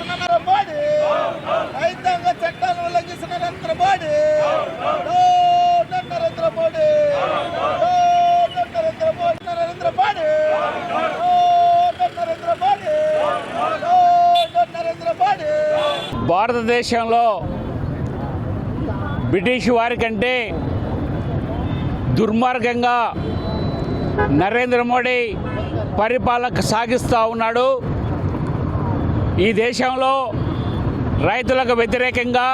ఉల్లంఘిస్తున్న మోడీ. రైతాంగ చట్టాన్ని ఉల్లంఘిస్తున్న నరేంద్ర మోడీ. నరేంద్ర మోడీ. నరేంద్ర మోడీ. నరేంద్ర మోడీ. నరేంద్ర మోడీ. నరేంద్ర మోడీ. భారతదేశంలో బ్రిటిష్ వారి కంటే దుర్మార్గంగా నరేంద్ర మోడీ పరిపాలన సాగిస్తూ ఉన్నాడు. ఈ దేశంలో రైతులకు వ్యతిరేకంగా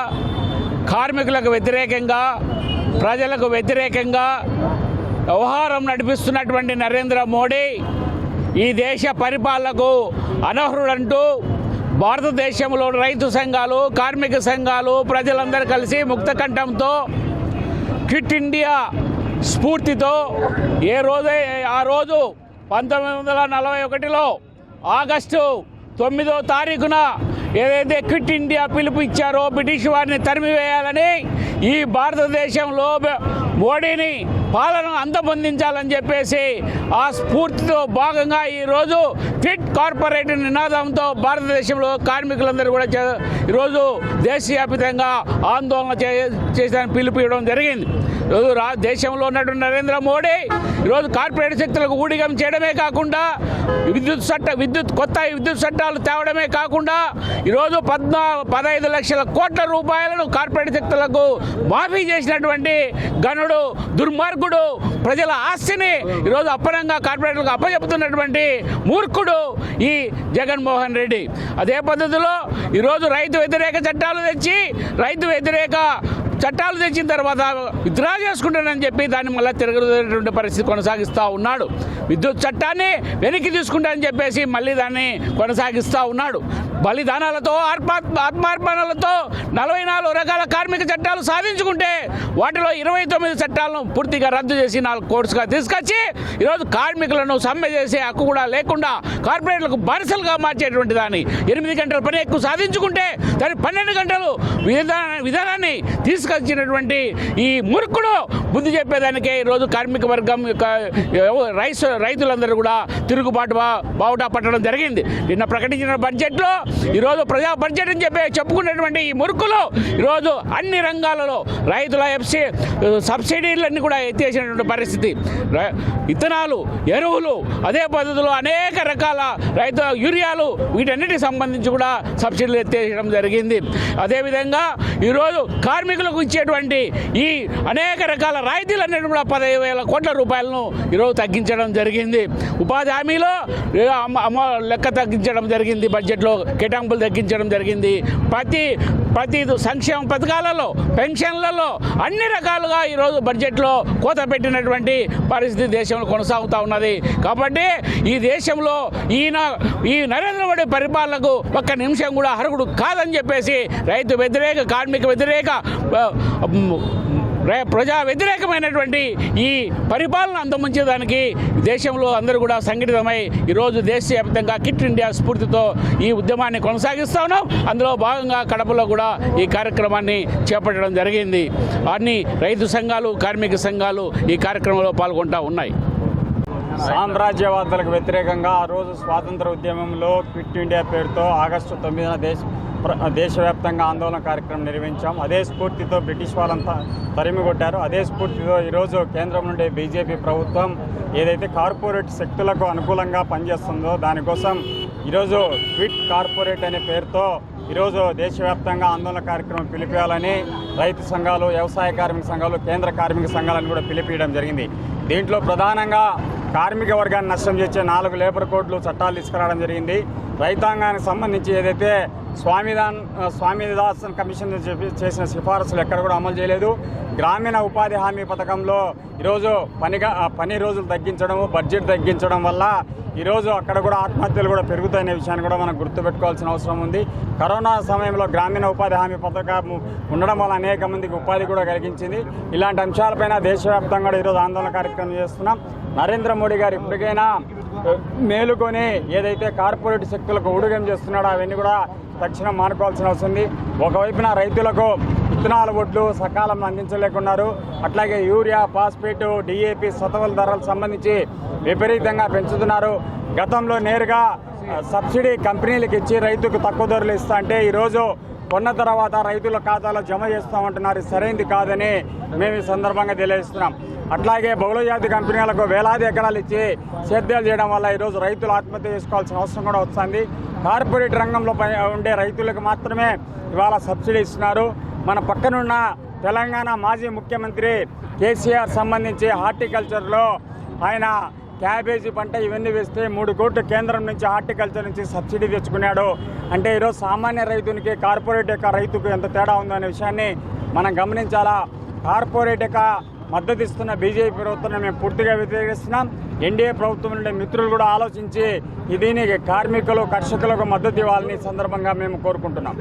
కార్మికులకు వ్యతిరేకంగా ప్రజలకు వ్యతిరేకంగా వ్యవహారం నడిపిస్తున్నటువంటి నరేంద్ర మోడీ ఈ దేశ పరిపాలనకు అనర్హుడంటూ భారతదేశంలో రైతు సంఘాలు కార్మిక సంఘాలు ప్రజలందరూ కలిసి ముక్తకంఠంతో క్విట్ ఇండియా స్ఫూర్తితో ఏ రోజే ఆ రోజు పంతొమ్మిది వందల నలభై ఒకటిలో ఆగస్టు తొమ్మిదో తారీఖున ఏదైతే క్విట్ ఇండియా పిలుపు ఇచ్చారో బ్రిటిష్ వారిని తరిమివేయాలని ఈ భారతదేశంలో మోడీని పాలన అంతమొందించాలని చెప్పేసి ఆ స్ఫూర్తితో భాగంగా ఈరోజు ఫిట్ కార్పొరేట్ నినాదంతో భారతదేశంలో కార్మికులందరూ కూడా చే- ఈరోజు దేశవ్యాప్తంగా ఆందోళన చే చేసిన పిలుపు ఇవ్వడం జరిగింది. ఈరోజు రా దేశంలో ఉన్నటువంటి నరేంద్ర మోడీ ఈరోజు కార్పొరేట్ శక్తులకు ఊడిగం చేయడమే కాకుండా విద్యుత్ చట్ట విద్యుత్ కొత్త విద్యుత్ చట్టాలు తేవడమే కాకుండా ఈరోజు పద్నా పదహైదు లక్షల కోట్ల రూపాయలను కార్పొరేట్ శక్తులకు మాఫీ చేసినటువంటి గనుడు దుర్మార్గుడు ప్రజల ఆస్తిని ఈరోజు అప్పనంగా కార్పొరేట్లకు అప్పచెపుతున్నటువంటి మూర్ఖుడు ఈ జగన్మోహన్ రెడ్డి. అదే పద్ధతిలో ఈరోజు రైతు వ్యతిరేక చట్టాలు తెచ్చి రైతు వ్యతిరేక చట్టాలు తెచ్చిన తర్వాత విత్డ్రా చేసుకుంటానని చెప్పి దాన్ని మళ్ళీ తిరగలేటువంటి పరిస్థితి కొనసాగిస్తూ ఉన్నాడు. విద్యుత్ చట్టాన్ని వెనక్కి తీసుకుంటానని చెప్పేసి మళ్ళీ దాన్ని కొనసాగిస్తూ ఉన్నాడు. బలిదానాలతో ఆత్మ ఆత్మార్పణలతో నలభై నాలుగు రకాల కార్మిక చట్టాలు సాధించుకుంటే వాటిలో ఇరవై తొమ్మిది చట్టాలను పూర్తిగా రద్దు చేసి నాలుగు కోర్సుగా తీసుకొచ్చి ఈరోజు కార్మికులను సమ్మె చేసే హక్కు కూడా లేకుండా కార్పొరేట్లకు బానిసలుగా మార్చేటువంటి దాన్ని ఎనిమిది గంటల పని ఎక్కువ సాధించుకుంటే దాని పన్నెండు గంటలు విధాన విధానాన్ని తీసుకొచ్చినటువంటి ఈ మురుకుడు బుద్ధి చెప్పేదానికే ఈరోజు కార్మిక వర్గం యొక్క రైస్ రైతులందరూ కూడా తిరుగుబాటు బావుట బావుటా పట్టడం జరిగింది. నిన్న ప్రకటించిన బడ్జెట్లో ఈరోజు ప్రజా బడ్జెట్ అని చెప్పి చెప్పుకున్నటువంటి ఈ మురుకులు ఈరోజు అన్ని రంగాలలో రైతుల ఎఫ్సి సబ్సిడీలన్నీ కూడా ఎత్తేసినటువంటి పరిస్థితి. ర- విత్తనాలు ఎరువులు అదే పద్ధతిలో అనేక రకాల రైతు యూరియాలు వీటన్నిటికి సంబంధించి కూడా సబ్సిడీలు ఎత్తేయడం జరిగింది. అదేవిధంగా ఈరోజు కార్మికులకు ఇచ్చేటువంటి ఈ అనేక రకాల రాయితీలన్నిటి కూడా పదహైదు వేల కోట్ల రూపాయలను ఈరోజు తగ్గించడం జరిగింది. ఉపాధి హామీలో అమ్మ అమ్మ లెక్క తగ్గించడం జరిగింది బడ్జెట్లో కేటాయింపులు తగ్గించడం జరిగింది. ప్రతి ప్రతి సంక్షేమ పథకాలలో పెన్షన్లలో అన్ని రకాలుగా ఈరోజు బడ్జెట్లో కోత పెట్టినటువంటి పరిస్థితి దేశంలో కొనసాగుతూ ఉన్నది. కాబట్టి ఈ దేశంలో ఈయన ఈ నరేంద్ర మోడీ పరిపాలనకు ఒక్క నిమిషం కూడా అర్హుడు కాదని చెప్పేసి రైతు వ్యతిరేక కార్మిక వ్యతిరేక ప్రజా వ్యతిరేకమైనటువంటి ఈ పరిపాలన అంతముంచేదానికి దేశంలో అందరూ కూడా సంఘటితమై ఈరోజు దేశవ్యాప్తంగా కిట్ ఇండియా స్ఫూర్తితో ఈ ఉద్యమాన్ని కొనసాగిస్తా ఉన్నాం. అందులో భాగంగా కడపలో కూడా ఈ కార్యక్రమాన్ని చేపట్టడం జరిగింది. అన్ని రైతు సంఘాలు కార్మిక సంఘాలు ఈ కార్యక్రమంలో పాల్గొంటా ఉన్నాయి. సామ్రాజ్యవాదులకు వ్యతిరేకంగా ఆ రోజు స్వాతంత్ర ఉద్యమంలో క్విట్ ఇండియా పేరుతో ఆగస్టు తొమ్మిదిన దేశ ప్ర- దేశవ్యాప్తంగా ఆందోళన కార్యక్రమం నిర్వహించాం. అదే స్ఫూర్తితో బ్రిటిష్ వాళ్ళంతా తరిమిగొట్టారు. అదే స్ఫూర్తితో ఈరోజు కేంద్రం నుండి బీజేపీ ప్రభుత్వం ఏదైతే కార్పొరేట్ శక్తులకు అనుకూలంగా పనిచేస్తుందో దానికోసం ఈరోజు క్విట్ కార్పొరేట్ అనే పేరుతో ఈరోజు దేశవ్యాప్తంగా ఆందోళన కార్యక్రమం పిలిపేయాలని రైతు సంఘాలు వ్యవసాయ కార్మిక సంఘాలు కేంద్ర కార్మిక సంఘాలను కూడా పిలిపించడం జరిగింది. దీంట్లో ప్రధానంగా కార్మిక వర్గాన్ని నష్టం చేసే నాలుగు లేబర్ కోడ్లు చట్టాలు తీసుకురావడం జరిగింది. రైతాంగానికి సంబంధించి ఏదైతే స్వామిదాన్ స్వామిదాసన్ కమిషన్ చెప్పి చేసిన సిఫారసులు ఎక్కడ కూడా అమలు చేయలేదు. గ్రామీణ ఉపాధి హామీ పథకంలో ఈరోజు పనిగా పని రోజులు తగ్గించడం బడ్జెట్ తగ్గించడం వల్ల ఈరోజు అక్కడ కూడా ఆత్మహత్యలు కూడా పెరుగుతాయనే విషయాన్ని కూడా మనం గుర్తుపెట్టుకోవాల్సిన అవసరం ఉంది. కరోనా సమయంలో గ్రామీణ ఉపాధి హామీ పథకం ఉండడం వల్ల అనేక మందికి ఉపాధి కూడా కలిగించింది. ఇలాంటి అంశాలపైన దేశవ్యాప్తంగా ఈరోజు ఆందోళన కార్యక్రమం చేస్తున్నాం. నరేంద్ర మోడీ గారు ఇప్పటికైనా మేలుకొని ఏదైతే కార్పొరేట్ శక్తులకు ఊడుగం చేస్తున్నాడో అవన్నీ కూడా తక్షణం మానుకోవాల్సిన అవసరం ఉంది. ఒకవైపున రైతులకు విత్తనాల ఒడ్లు సకాలంలో అందించలేకున్నారు. అట్లాగే యూరియా ఫాస్ఫేట్ డిఏపి సతవల ధరలకు సంబంధించి విపరీతంగా పెంచుతున్నారు. గతంలో నేరుగా సబ్సిడీ కంపెనీలకు ఇచ్చి రైతుకు తక్కువ ధరలు ఇస్తా అంటే ఈరోజు కొన్న తర్వాత రైతుల ఖాతాలో జమ చేస్తామంటున్నారు. సరైంది కాదని మేము ఈ సందర్భంగా తెలియజేస్తున్నాం. అట్లాగే బహుళజాతి కంపెనీలకు వేలాది ఎకరాలు ఇచ్చి సేద్యాలు చేయడం వల్ల ఈరోజు రైతులు ఆత్మహత్య చేసుకోవాల్సిన అవసరం కూడా వస్తుంది. కార్పొరేట్ రంగంలో పై ఉండే రైతులకు మాత్రమే ఇవాళ సబ్సిడీ ఇస్తున్నారు. మన పక్కనున్న తెలంగాణ మాజీ ముఖ్యమంత్రి కేసీఆర్ సంబంధించి హార్టికల్చర్లో ఆయన క్యాబేజీ పంట ఇవన్నీ వేస్తే మూడు కోట్లు కేంద్రం నుంచి హార్టికల్చర్ నుంచి సబ్సిడీ తెచ్చుకున్నాడు. అంటే ఈరోజు సామాన్య రైతునికి కార్పొరేట్ యొక్క రైతుకు ఎంత తేడా ఉందో అనే విషయాన్ని మనం గమనించాలా? కార్పొరేట్ యొక్క మద్దతు ఇస్తున్న బీజేపీ ప్రభుత్వాన్ని మేము పూర్తిగా వ్యతిరేకిస్తున్నాం. ఎన్డీఏ ప్రభుత్వం నుండి మిత్రులు కూడా ఆలోచించి దీనికి కార్మికులు కర్షకులకు మద్దతు ఇవ్వాలని సందర్భంగా మేము కోరుకుంటున్నాం.